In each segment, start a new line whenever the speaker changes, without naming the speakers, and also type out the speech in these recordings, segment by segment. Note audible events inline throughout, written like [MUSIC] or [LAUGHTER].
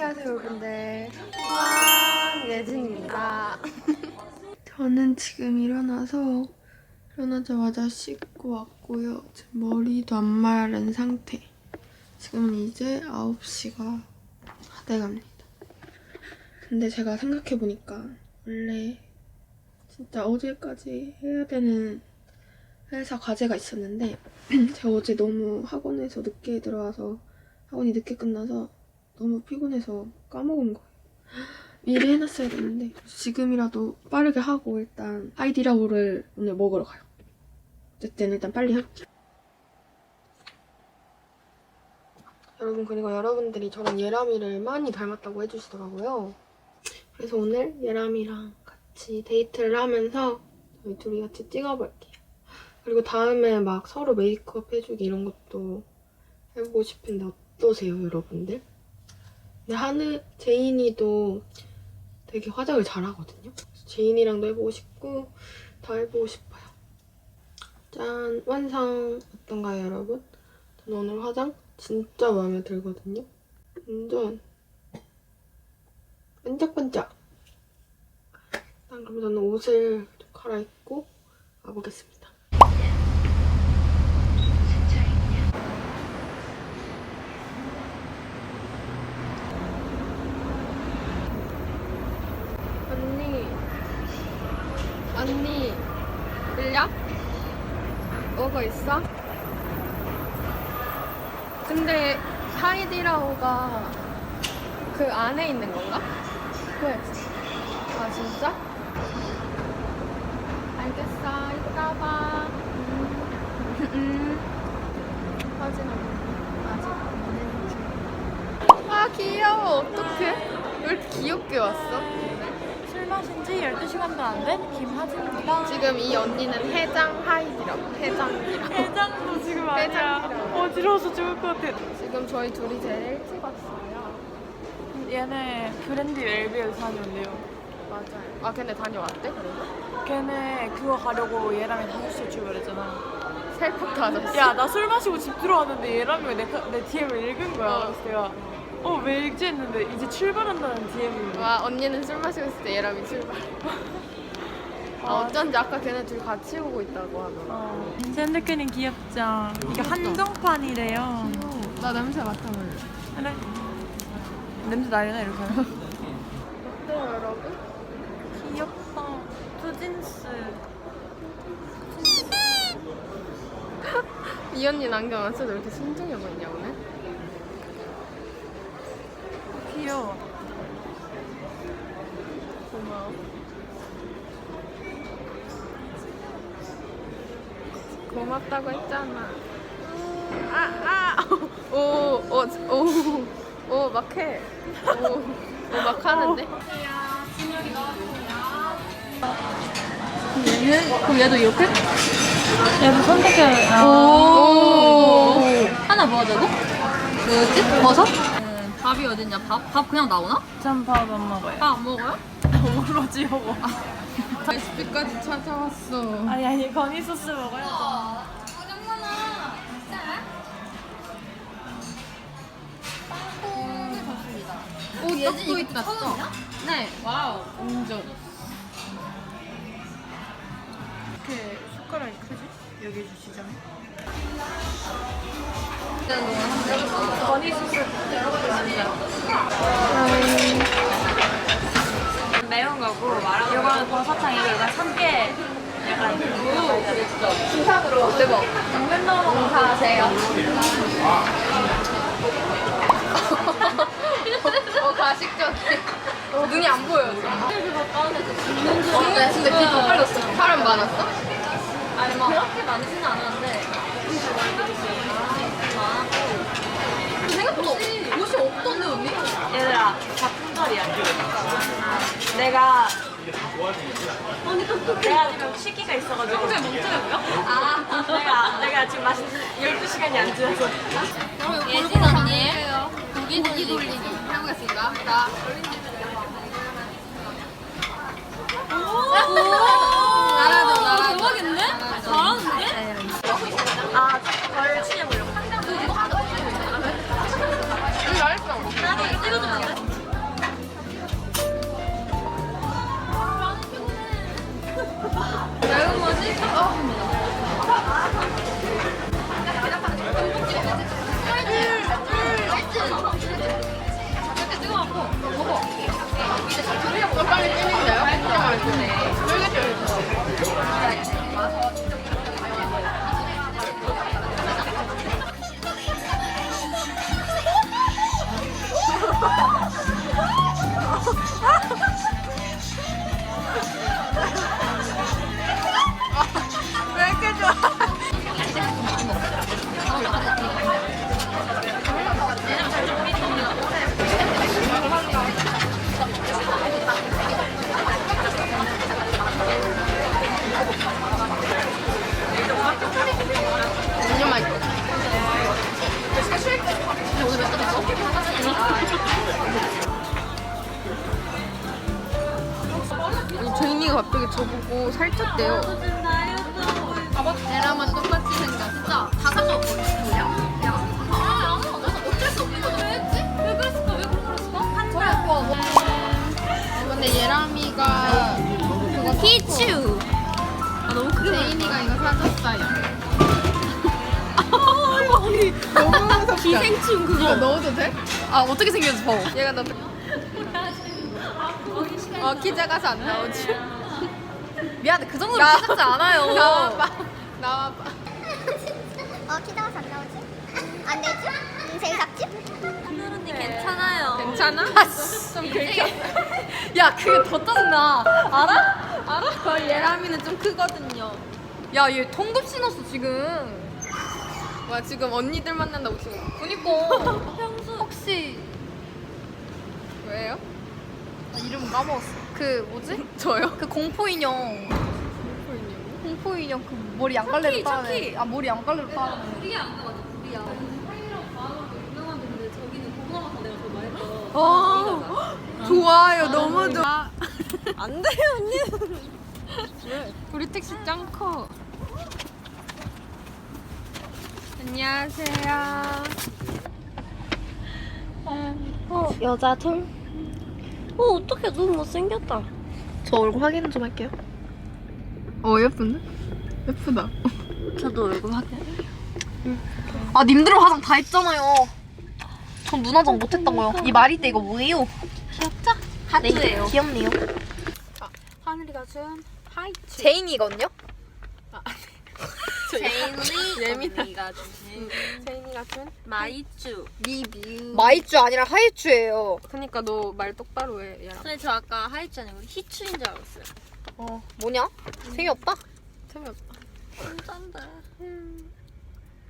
안녕하세요 여러분들. 황예진입니다. 저는 지금 일어나서 일어나자마자 씻고 왔고요. 지금 머리도 안 마른 상태. 지금은 이제 9시가 다 돼갑니다. 근데 제가 생각해보니까 원래 진짜 어제까지 해야 되는 회사 과제가 있었는데 [CLEARS THROAT] 제가 어제 너무 학원에서 늦게 들어와서 학원이 늦게 끝나서 너무 피곤해서 까먹은 거예요. 미리 해놨어야 되는데 지금이라도 빠르게 하고 일단 하이디라고를 오늘 먹으러 가요. 어쨌든 일단 빨리 해볼게요. 여러분 그리고 여러분들이 저랑 예람이를 많이 닮았다고 해주시더라고요. 그래서 오늘 예람이랑 같이 데이트를 하면서 저희 둘이 같이 찍어볼게요. 그리고 다음에 막 서로 메이크업 해주기 이런 것도 해보고 싶은데 어떠세요, 여러분들? 근데 하늘, 제인이도 되게 화장을 잘하거든요. 제인이랑도 해보고 싶고 다 해보고 싶어요. 짠! 완성! 어떤가요, 여러분? 저는 오늘 화장 진짜 마음에 들거든요. 완전 반짝반짝! 일단 그럼 저는 옷을 좀 갈아입고 가보겠습니다. 언니, 언니, 들려? 오고 있어? 근데 하이디라오가 그 안에 있는 건가? 왜? 아 진짜? 알겠어, 이따 봐. 음, 음. 확인하고 아직 안 했는지. 아 귀여워, 어떡해? 왜 이렇게 귀엽게 왔어?
술 마신 지 12시간도 안 된 김하진입니다.
지금 이 언니는 해장 하이디라고 해장이라고
해장도 지금 아니야.
해장이라고.
어지러워서 죽을 것 같아.
지금 저희 둘이 제일 일찍 왔어요
얘네 브랜드 LB에서 다녀온대요.
맞아요 아 걔네 다녀왔대 그래도?
걔네 그거 가려고 얘랑이 5시에 출발했잖아.
셀프 다녔어
야, 나 술 마시고 집 들어왔는데 얘랑이 왜 내, 내 DM을 읽은 거야. 그래서 내가 어, 왜 읽지 했는데 이제 출발한다는 DM이
와 언니는 술 마시고 있을 때 얘랑 출발 [LAUGHS] 아, 어쩐지 아까 걔네 둘 같이 오고 있다고 하더라
어. 샌드캐는 귀엽죠? 이게 한정판이래요.
나 냄새 맡아볼래
그래. 냄새 나려나 이렇게 하면?
어때요 여러분?
귀엽다. 투진스.
이 언니는 안경 안 써도 왜 이렇게 순둥해 보이냐 오늘?
귀여워.
고맙다고 했잖아 아 아 오 오 오 오 막 해 오 오 막 하는데
얘는 그럼 얘도 이렇게?
얘도 선택해. 아.
오
하나 뭐 하자고? 뭐였지? 버섯? 음, 밥이 어딨냐? 밥? 밥 그냥 나오나?
전밥 안 먹어요.
밥 안 먹어요?
어우러지 여보. [LAUGHS]
레시피까지 찾아왔어
아니 아니 건이 소스 먹어야죠.
떡도 있다 떡 네. 와우 완전
이렇게 숟가락이 크지? 여기 주시잖아. 건이 소스 매운 거고 이거는 버섯탕이고 이건 참깨 약간
대박
당근 넣어 다 하세요.
어 가식적이야 어, 눈이 안 보여 지금. 어, 근데 진짜 빛 빨렸어. 사람 많았어?
아니 막 그렇게 많지는 않았는데.
생각보다 옷이 없던데 언니?
얘들아 다 품절이야 내가 내가 지금 시기가 있어가지고.
왜 멍청해 보여?
아. 내가 내가 지금 마신 12시간이 안 지나서
예진 언니 고기 돌리기
해보겠습니다 자
나라도 나라도 대박인데? 잘하는데?
아덜 친해보려고
빨리
찜인데요? 너무 크게
제인이가 이거 사줬어요. [LAUGHS]
기생충
그거. 넣어도 돼?
아, 어떻게 생겼어, 봐.
얘가 너. 어 키 작아서 안 나오지.
미안해, 그 정도로
나-
키 작지 않아요. [LAUGHS]
나와봐. 나와봐.
어, 키 작아서 안 나오지? 안 되지? 음, 제일 작지?
언니 괜찮아요.
괜찮아? 좀 긁혀.
야, 그게 더 짜증나. 알아?
알아? 예람이는 좀 크거든요.
야, 얘 통금 신었어, 지금.
와 지금 언니들 만난다고 지금.
그니까. 향수. 혹시
왜요?
나 이름 까먹었어.
그 뭐지? 저요?
그 공포인형. 공포인형 그 머리 양갈래로 빠네. 아 머리 양갈래로 빠네. 불이야 안 나왔어 불이야. 하이랑 바로 유명한 데인데 저기는 고구마 맛 내가 더 맛있어.
어, 좋아요. 너무 좋아. [LAUGHS]
안 돼요 언니.
우리 택시 짱 커. 안녕하세요.
어, 여자 둘? 어, 어떡해. 너무 못생겼다.
저 얼굴 확인 좀 할게요. 어 예쁜데? 예쁘다.
저도 얼굴 확인. 아 님들은 화장 다 했잖아요. 전 눈화장 못했다고요. 이 말이 때 이거 뭐예요? 귀엽죠? 하트예요.
귀엽네요.
하늘이가 [LAUGHS] [LAUGHS] 준 하이츠.
제인이거든요.
제인이 예민하.
주신
제인이가 준
마이쮸.
리뷰.
마이쮸 아니라 하이쮸예요.
그러니까 너 말 똑바로 해. 얘랑.
근데 저 아까 하이츠 아니고 히츠인 줄 알았어요.
어 뭐냐? 재미없다.
재미없다.
짠다.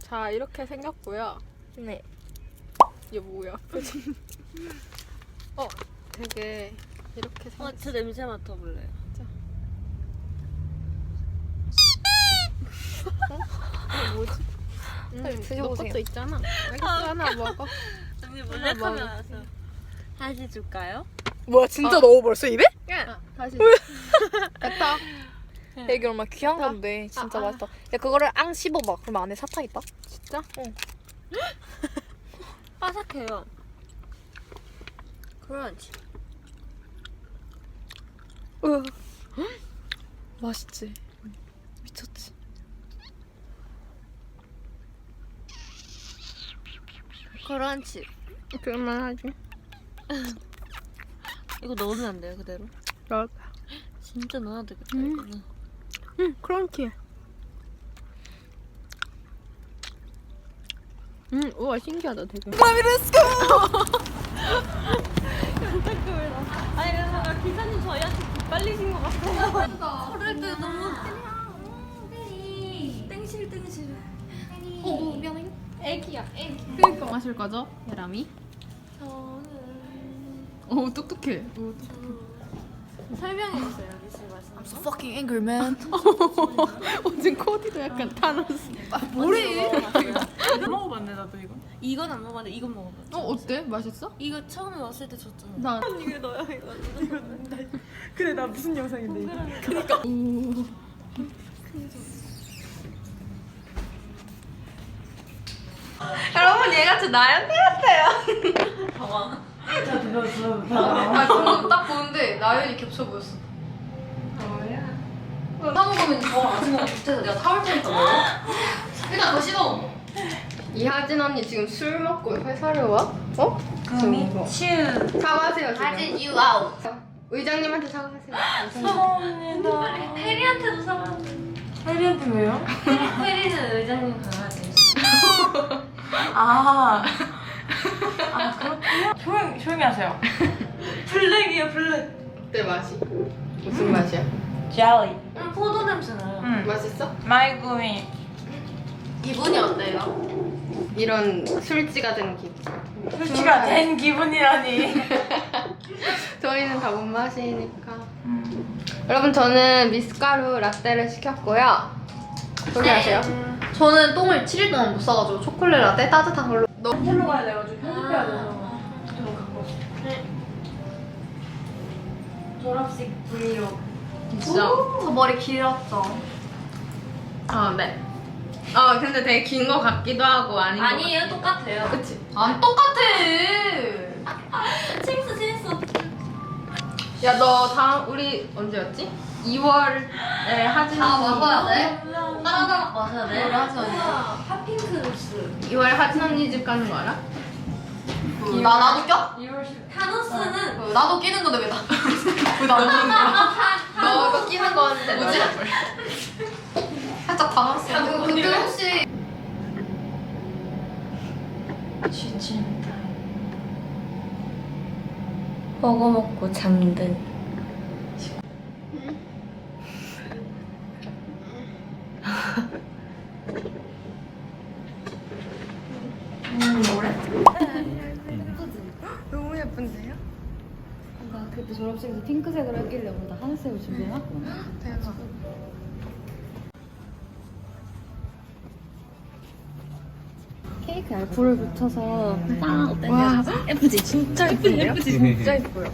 자 이렇게 생겼고요.
네.
이게 뭐야? [LAUGHS] 어 되게 이렇게
어,
생겼.
저 냄새 맡아볼래요.
음,
드셔보세요.
너 것도 있잖아. 알겠어 하나 먹어.
언니
하나
몰래카메라
먹을게.
와서 하시 줄까요?
뭐야 진짜 넣어버렸어 입에?
아, 다시. 됐다.
되게 얼마나 귀한 건데 진짜
아, 아.
맛있다. 야 그거를 앙 씹어봐. 그럼 안에 사탕 있다.
진짜?
응. [LAUGHS]
바삭해요. 크런치. [GASPS]
맛있지. 미쳤지.
크런치.
그만 하지.
이거 넣으면 안 돼요, 그대로?
나.
진짜 넣어야 되겠다,
음.
이거는.
응, 크런치. 음, 우와 신기하다 되게. [LAUGHS]
아니, 그래서 기사님 저희한테 빨리신 것 같아요.
그럴 때 너무
땡실, 땡실.
어 미안해.
애기야, 애기.
그러니까 마실 거죠, 예람이?
저는.
오 똑똑해. 오,
설명해주세요, 미술 말씀.
I'm so fucking angry man. [LAUGHS]
어, 지금 코디도 약간 타노스.
뭐래?
안 먹어봤네, 나도 이거.
이건 안 먹어봤는데 이건 먹어봤어.
어 어때? 맛있어?
이거 처음에 왔을 때 줬잖아.
나 [LAUGHS]
이거 너야, 이거.
그래, 나 무슨 영상인데, 이거. [LAUGHS]
여러분 얘가 저 나연태 같아요. 아 방금 딱 보는데 나연이 겹쳐 보였어. 뭐야? 사 먹으면 저 아침에 못해서 내가 사올 테니까 먹어. 일단 더 씹어.
이하진 언니 지금 술 먹고 회사를 와? 어? 지금 뭐.
츄.
사과하세요 지금.
하진 you out.
의장님한테 사과하세요.
감사합니다. 페리한테도 사과하세요.
혜리한테 왜요?
페리는 의장님 강아지.
아. 아, 그렇군요. 조용, 조용히 하세요. 블랙이요, 블랙.
어때 맛이? 무슨 맛이야?
젤리.
음, 포도 냄새 나요.
응.
맛있어?
마이구미.
기분이 어때요?
이런 술지가 된 기분.
술취가 된 기분이라니. [LAUGHS]
저희는 다 못 마시니까. 여러분 저는 미숫가루 라떼를 시켰고요. 소개하세요.
저는 똥을 7일 동안 못 싸가지고 초콜릿 라떼 따뜻한 걸로.
텔로 가야 돼가지고 편집해야 돼서. 좀 갖고.
졸업식 브이로그.
진짜.
저 머리 길었죠?
어, 네. 어, 근데 되게 긴 거 같기도 하고 아닌 거
아니에요, 똑같아요.
그치?
안 똑같아. [LAUGHS]
재밌어, 재밌어.
야, 너 다음 우리 언제였지? 2월에 하진
다 먹어야 돼?
하나하나 마셔야 돼.
뭐라 하지 언니?
핫핑크 룩스.
2월에 하진 언니 집 가는 거 알아?
그, 나 나도 껴?
타노스는
그, 나도 끼는 건데 왜 나? [LAUGHS] 왜 나도 끼는 거야?
너 이거 끼는 건데
뭐지? 살짝 당황했어. 그, 근데 혹시
먹어 먹고 잠든.
너무 예쁜데요?
나 그때 핑크색으로 했길래 오늘 나 하늘색으로 준비해놨구나. [GASPS]
대박.
케이크 알코올을 묻혀서 딱 어때?
와.
예쁘지?
진짜 예쁜데요? 예쁘지? 진짜 예뻐요.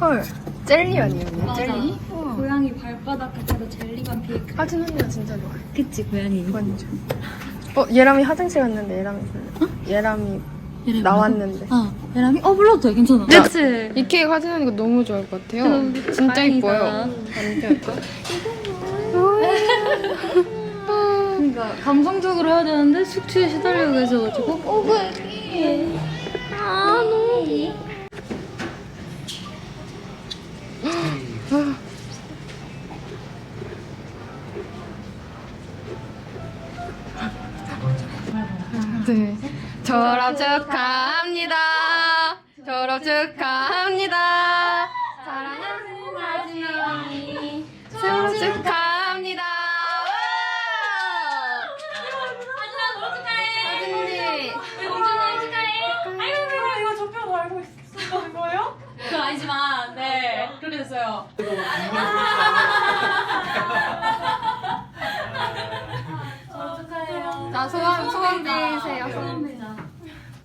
헐. 젤리 아니에요? 젤리?
고양이 발바닥 같아도 젤리감 케이크.
하진 언니가 진짜 좋아해.
그치 고양이.
완전. 어, 예람이 화장실 갔는데 예람이 불러. 예람이 나왔는데.
아 베람이? 어 불러도 돼 괜찮아. 그치.
이 케이크 화진 언니가 너무 좋아할 것 같아요. 진짜
다행이다.
예뻐요. 완전.
그러니까 감성적으로 해야 되는데 숙취에 시달리고 계셔가지고. 어 고양이. 아 너무.
네. 졸업 축하합니다. 졸업 축하합니다. 사랑하는 언니. 졸업 축하합니다.
하진아, 너무 축하해.
하진 언니.
공주님 축하해. 아이고,
제가 이거 저표 알고 있었던 거예요?
그건 아니지만, 네. 그렇게 됐어요. 졸업 축하해요.
자, 소원, 소원 빌리세요.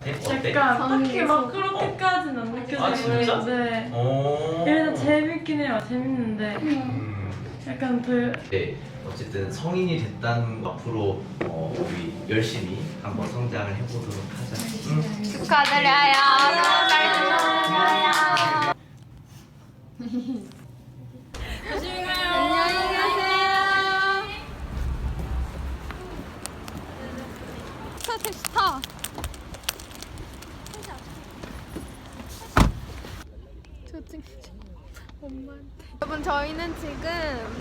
약간 딱히 막 그렇게까지는 안 느껴져요.
아, 진짜?
네.
오.
일단 재밌긴 해요. 재밌는데
음.
약간 더
네, 어쨌든 성인이 됐다는 거 앞으로 어, 우리 열심히 한번 성장을 해보도록 하자. 응?
축하드려요. 너무 잘 들어요.
조심히 가요.
안녕히 가세요.
스타 택시 타.
여러분 저희는 지금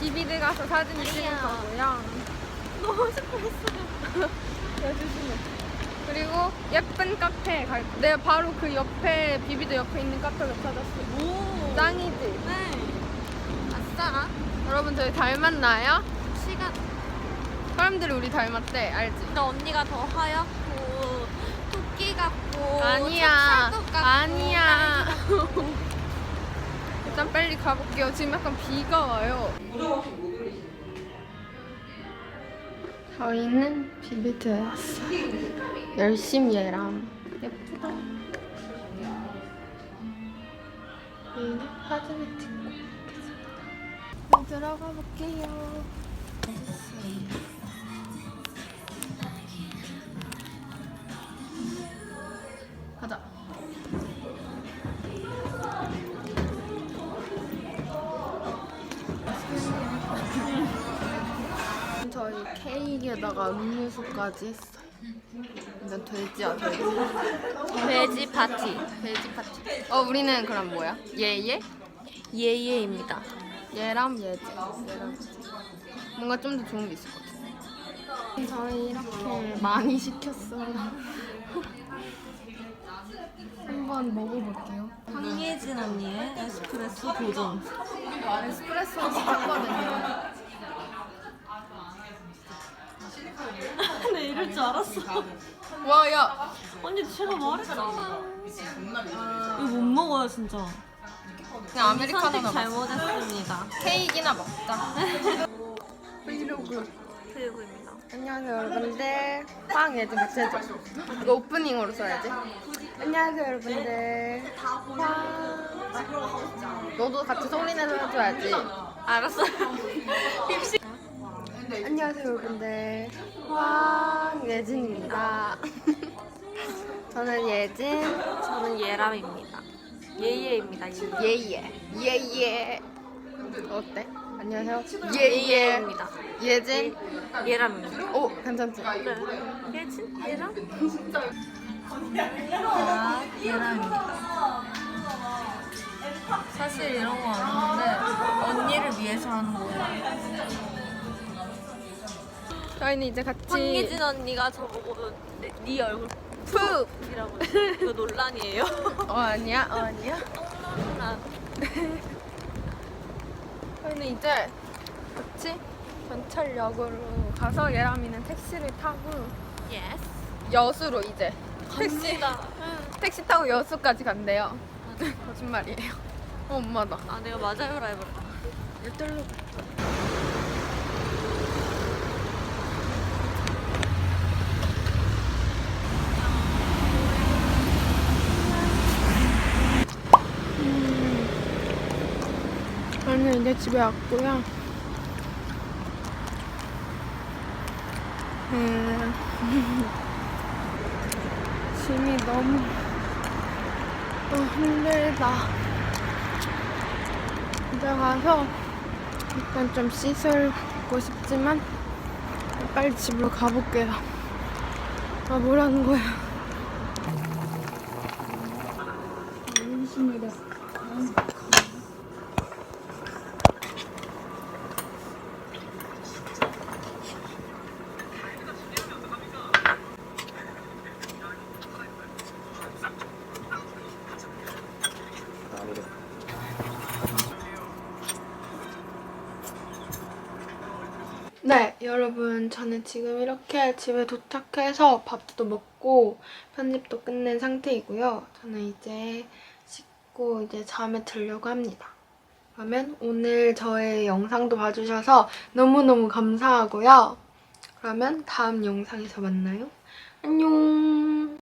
비비드 가서 사진 찍을 거고요. [LAUGHS] 너무 스트레스가. 여주시네. [LAUGHS] 그리고 예쁜 카페 갈. 내가 바로 그 옆에 비비드 옆에 있는 카페를 찾았어요.
오.
짱이지.
네.
아싸. 여러분 저희 닮았나요?
시간.
사람들이 우리 닮았대. 알지?
근데 언니가 더 하얗고 토끼 같고
아니야.
찹쌀떡 같고
아니야. [LAUGHS] 일단 빨리 가볼게요. 지금 약간 비가 와요. 저희는 비비드에 왔어요. 열심히 해라. 예쁘다. 여기는 사진을 찍고 있겠습니다. 들어가 볼게요. 가자. 케이크에다가 음료수까지 했어요. 완전 돼지야 돼지.
돼지 파티
돼지 파티. 어 우리는 그럼 뭐야? 예예?
예예입니다.
예람 예지. 예람. 뭔가 좀 더 좋은 게 있을 것 같아. 저희 이렇게 많이 시켰어요. [LAUGHS] 한번 먹어볼게요.
황예진 언니의 에스프레소 도전.
에스프레소 시켰거든요.
네, 이럴 줄 알았어.
와, 야.
언니 제가 말했잖아. 이거 못 먹어요, 진짜.
그냥
선택
아메리카노나 먹자.
잘못했습니다.
케이크나 먹자. 브이로그.
브이로그입니다.
안녕하세요 여러분들 빵 예지 같이 해줘 이거 오프닝으로 써야지 안녕하세요 여러분들 빵 너도 같이 소리 내서 해줘야지
알았어. [LAUGHS]
안녕하세요 여러분들 황예진입니다 [LAUGHS] 저는 예진
저는 예람입니다. 예예입니다.
예예 예예 어때? 안녕하세요 예예
예예입니다.
예진
예람입니다.
오 괜찮지?
네. 예진? 예람?
아, 예람입니다. 사실 이런 거 아닌데 언니를 위해서 하는 거예요.
저희는 이제 같이
황예진 언니가 저보고 네, 네 얼굴
푹!
이라고 이거 논란이에요? [LAUGHS]
어 아니야? 어 아니야? [LAUGHS]
논란. [LAUGHS]
저희는 이제 같이 전철역으로 가서 예람이는 택시를 타고
예스.
여수로 이제 택시
갑니다.
택시 타고 여수까지 간대요. 거짓말이에요. 어, 엄마다.
아 내가 맞아요라 해버렸다.
일들로 저는 이제 집에 왔고요. 음, [LAUGHS] 짐이 너무 또 힘들다. 이제 가서 일단 좀 씻을고 싶지만 빨리 집으로 가볼게요. 아 뭐라는 거야? 네, 여러분, 저는 지금 이렇게 집에 도착해서 밥도 먹고 편집도 끝낸 상태이고요. 저는 이제 씻고 이제 잠에 들려고 합니다. 그러면 오늘 저의 영상도 봐주셔서 너무너무 감사하고요. 그러면 다음 영상에서 만나요. 안녕!